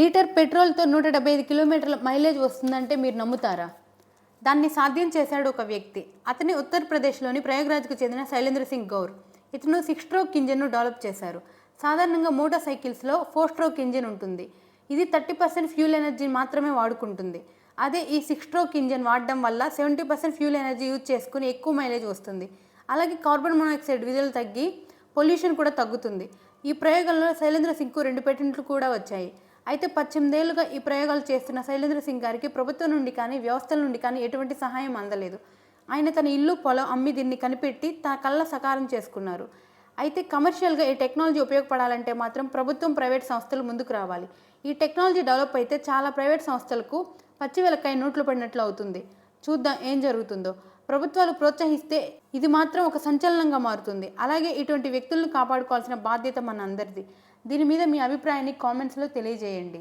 Litre పెట్రోల్తో నూట డెబ్బై ఐదు కిలోమీటర్ల మైలేజ్ వస్తుందంటే మీరు నమ్ముతారా? దాన్ని సాధ్యం చేశాడు ఒక వ్యక్తి. అతని ఉత్తరప్రదేశ్లోని ప్రయాగ్రాజ్కు చెందిన శైలేంద్ర సింగ్ గౌర్. ఇతను సిక్స్ స్ట్రోక్ ఇంజిన్ను డెవలప్ చేశారు. సాధారణంగా మోటార్ సైకిల్స్లో ఫోర్ స్ట్రోక్ ఇంజిన్ ఉంటుంది. ఇది థర్టీ పర్సెంట్ ఫ్యూల్ ఎనర్జీ మాత్రమే వాడుకుంటుంది. అదే ఈ సిక్స్ స్ట్రోక్ ఇంజిన్ వాడడం వల్ల seventy percent fuel energy use చేసుకుని ఎక్కువ మైలేజ్ వస్తుంది. అలాగే కార్బన్ మోనాక్సైడ్ విడుదల తగ్గి పొల్యూషన్ కూడా తగ్గుతుంది. ఈ ప్రయోగంలో శైలేంద్ర సింగ్కు రెండు పేటెంట్లు కూడా వచ్చాయి. అయితే పద్దెనిమిదేళ్ళుగా ఈ ప్రయోగాలు చేస్తున్న శైలేంద్ర సింగ్ గారికి ప్రభుత్వం నుండి కానీ వ్యవస్థల నుండి కానీ ఎటువంటి సహాయం అందలేదు. ఆయన తన ఇల్లు పొలం అమ్మి దీన్ని కనిపెట్టి తన కళ్ళ సకారం చేసుకున్నారు. అయితే కమర్షియల్గా ఈ టెక్నాలజీ ఉపయోగపడాలంటే మాత్రం ప్రభుత్వం ప్రైవేట్ సంస్థలు ముందుకు రావాలి. ఈ టెక్నాలజీ డెవలప్ అయితే చాలా ప్రైవేట్ సంస్థలకు పచ్చి వెలకాయ నోట్లు పడినట్లు అవుతుంది. చూద్దాం ఏం జరుగుతుందో. ప్రభుత్వాలు ప్రోత్సహిస్తే ఇది మాత్రం ఒక సంచలనంగా మారుతుంది. అలాగే ఇటువంటి వ్యక్తులను కాపాడుకోవాల్సిన బాధ్యత మన అందరిది. దీని మీద మీ అభిప్రాయాన్ని కామెంట్స్లో తెలియజేయండి.